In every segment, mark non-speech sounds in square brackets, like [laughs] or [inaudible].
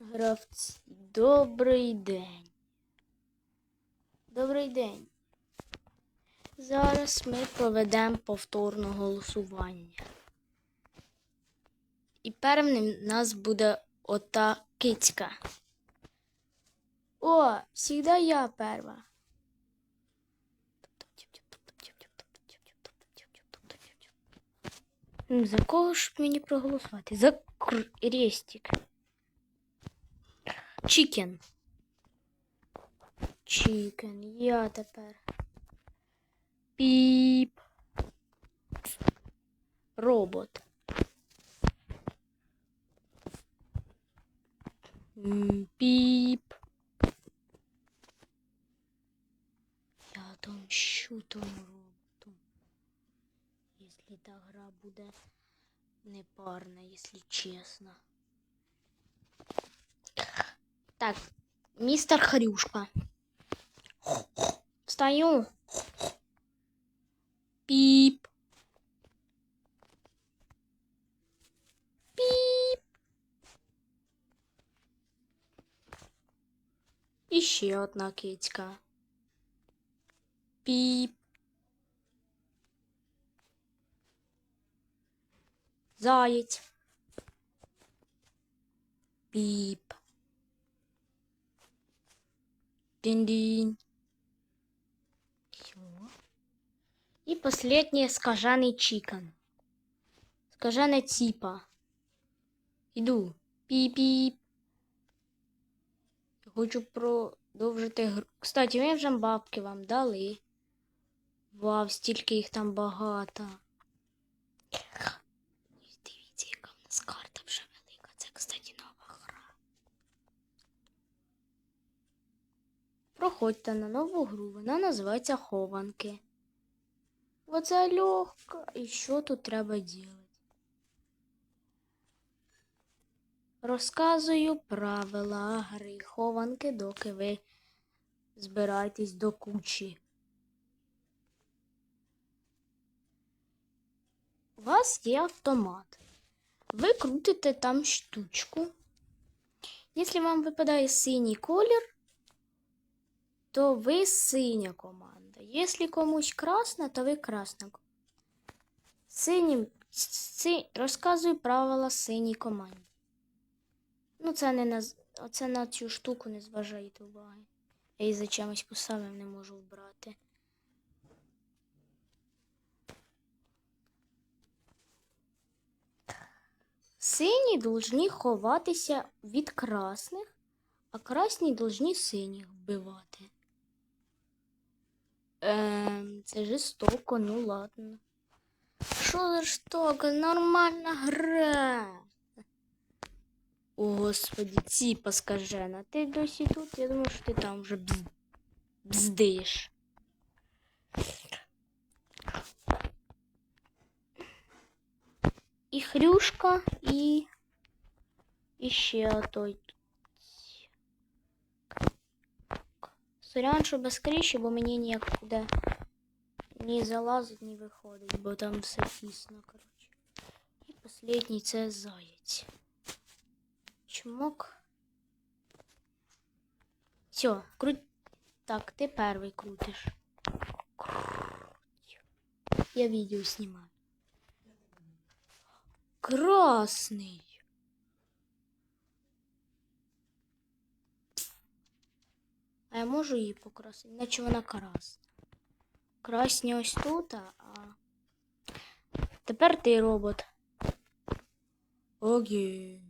Гравці, добрий день. Добрий день. Зараз ми проведемо повторне голосування. І першим в нас буде ота кицька. О, завжди я перша. За кого ж мені проголосувати? За крестик. Чікен. Чікен. Я тепер. Піп. Робот. М, Піп. Буде непарна, если чесно. Так, мистер Хрюшка. Встаю. Пип. Пип. І ще одна кицька. Піп. Заєць. Піп. Динь-динь. Всё. И последнее скажений чикан. Скажене ціпа. Іду. Піп-піп. Хочу продовжити гру. Кстати, ми вже бабки вам дали. Вау, стільки їх там багато. Дивіться, яка в нас карта вже велика. Це, кстати, нова гра. Проходьте на нову гру. Вона називається Хованки. Оце легко. І що тут треба робити? Розказую правила гри хованки, доки ви збираєтесь до кучі. У вас є автомат. Ви крутите там штучку. Якщо вам випадає синій колір, то ви синя команда. Якщо комусь красна, то ви красна. Синім си, розказую правила синій команді. Ну, це не на, оце на цю штуку не зважайте уваги. Я її за чимось поставив не можу вбрати. Сині должні ховатися від красних, а красні должні синіх вбивати. Ем, це жорстоко, ну ладно. Що жорстоко? Нормальна гра. О, господи, ціпа скажена. Ти досі тут? Я думаю, що ти там вже бз... бздиш. І хрюшка, і. І ще той. Сорян, що без криші, бо мені ніяк куди ні залазить, ні виходить, бо там все тісно, коротше. І останній це заєць. Чмок. Все, круть. Так, ти перший крутиш. Круть. Я відео знімаю. Красний. А я можу її покрасити, наче вона красна. Красні ось тут, а. Тепер ти робот. Окей.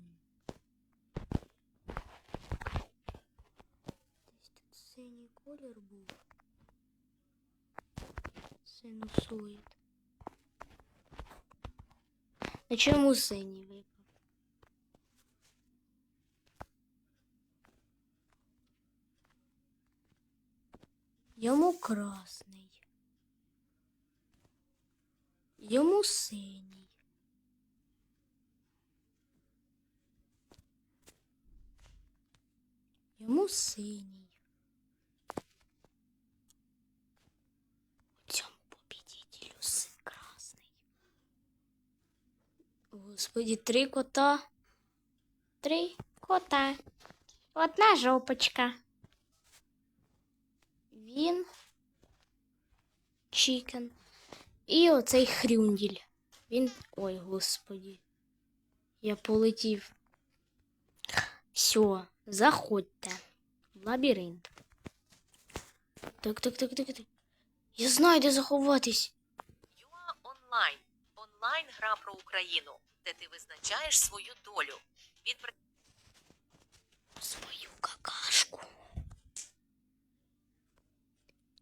Десь тут синій колір був. Синусоїд. На чому синій випав? Йому красний. Йому синій. Йому синій. У цьому побідітелю си красний. Господи, три кота. Три кота. Одна жопочка. Він. Чікен. І оцей хрюнділь. Він. Ой, господі. Я полетів. Все, заходьте. В лабіринт. Так, так, так, так, так. Я знаю, де заховатись. Юа онлайн. Онлайн гра про Україну, де ти визначаєш свою долю. Від свою какашку.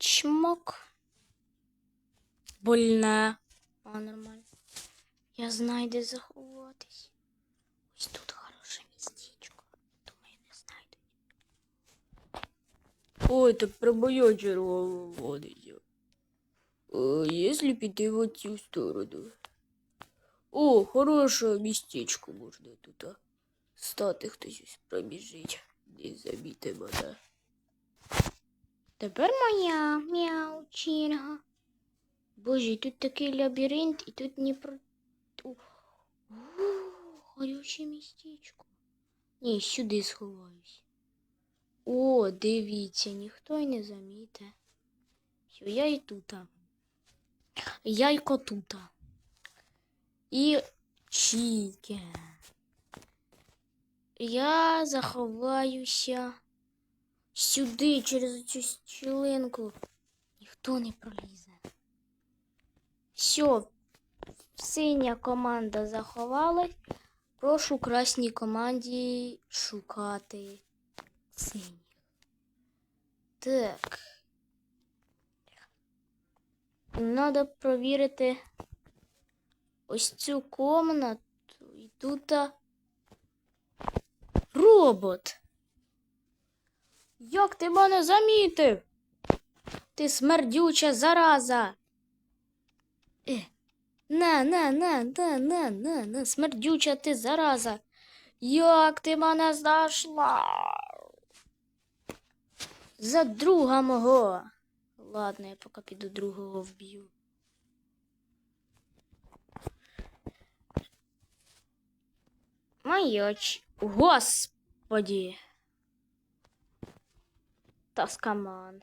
Чмок. Больна. А, нормально. Я знаю, де заховатись. Ось тут хороше містечко. Думаю, не знайду. Ой, так про моя черга виводиться. Если піти в цю сторону. О, хороше містечко можна тут. а. Стати хтось ось пробіжить. Не забійте мене. Тепер моя мяу черга. Боже, тут такий лабіринт, і тут не про. Горюче містечко. Ні, сюди сховаюсь. О, дивіться, ніхто й не заміте. Все, я і тута. Яйко тута. І чікен. Я заховаюся сюди, через цю щілинку. Ніхто не пролізе. Все, синя команда заховалась. Прошу красній команді шукати синіх. Так. Надо провірити ось цю комнату. І тут. Робот. Як ти мене замітив? Ти смердюча зараза. Е, на, на, на, на, на, на, на, смердюча ти зараза. Як ти мене знайшла? За друга мого. Ладно, я поки піду другого вб'ю. Майоч. Господи. Таскаман.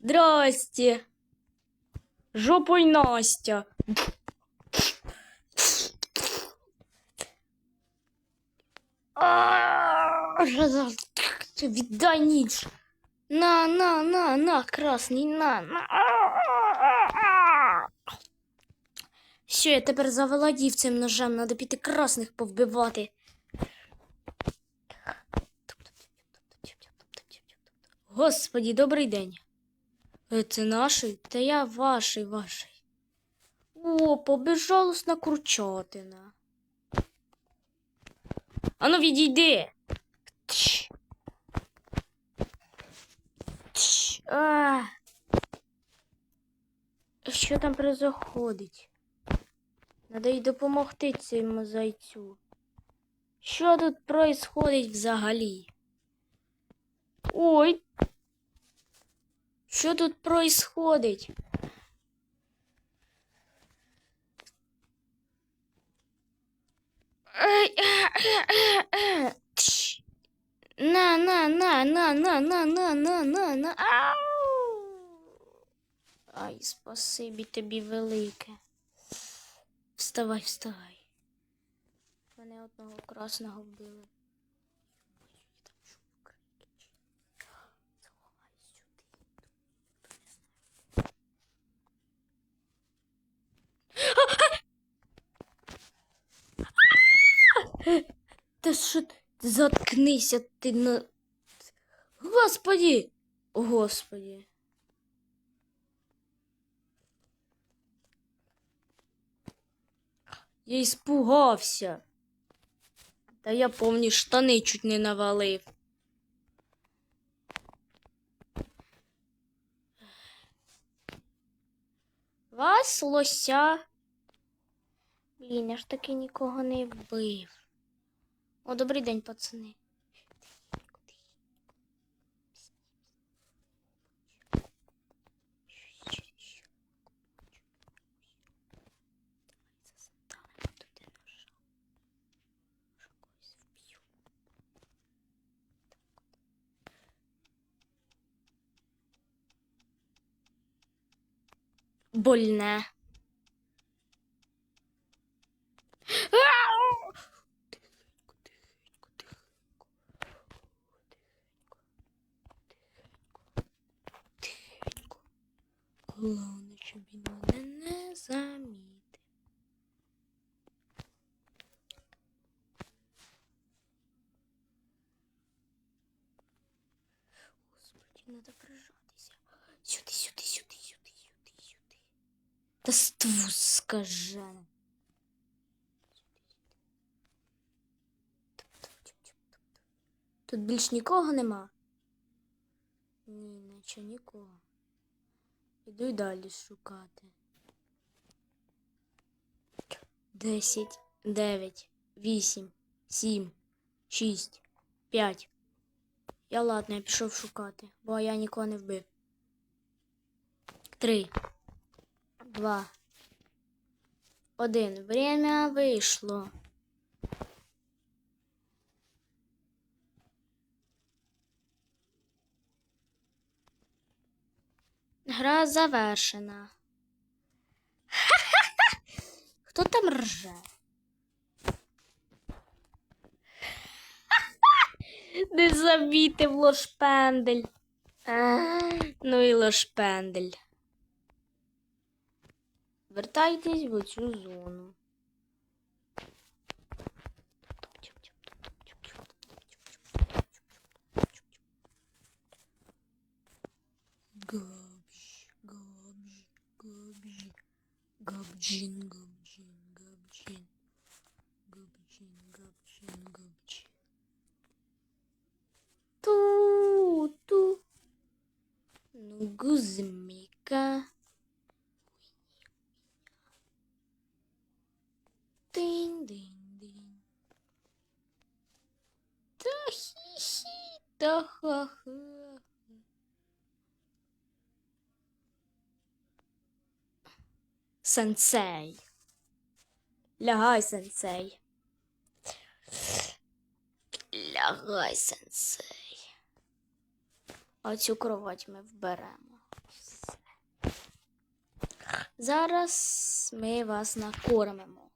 Здрасте. Жопой Настя. Віддай ніч. На, на, на, на, красний, на, на. Все, я тепер заволодів цим ножем, надо піти красних повбивати. Господі, добрий день. Е, Це наший? Та я ваший, ваший. О, побіжалосна курчатина. Ану, відійди. Тш. Тш. А. Що там происходить? Надо й допомогти цьому зайцю. Що тут происходить взагалі? Ой. Що тут а. На, на, на, на, на, на, на, на, на, на. Ау! Ай, спасибі тобі велике. Вставай, вставай. Мене одного красного вбили. Заховаюсь сюди. Та що? Заткнися ти на. Господи! Господи. Я испугався. Та я помні, штани чуть не навалив. Вас лося. Блін, я ж таки нікого не вбив. О, добрий день, пацани. больне. Головне, щоб він мене не замітив. Господи, надо прижатися. Сюди, сюди, сюди, сюди, сюди, сюди. Та ству скажене. Тут більш нікого нема? Ні, наче нікого. Іду й далі шукати. Десять, дев'ять, вісім, сім, шість, п'ять. Я ладно, я пішов шукати, бо я нікого не вбив. Три, два, один. Время вийшло. Гра завершена. Ха-ха! [laughs] Хто там рже? [laughs] Не замітив лошпендель. А, Ну і лошпендель. Вертайтесь в цю зону. Gıbcin gıbcin gıbcin. Gıbcin gıbcin gıbcin. Tu tu. Nuguzmika. Сенсей. Лягай, сенсей. Лягай, сенсей. А цю кровать ми вберемо. Все. Зараз ми вас накормимо.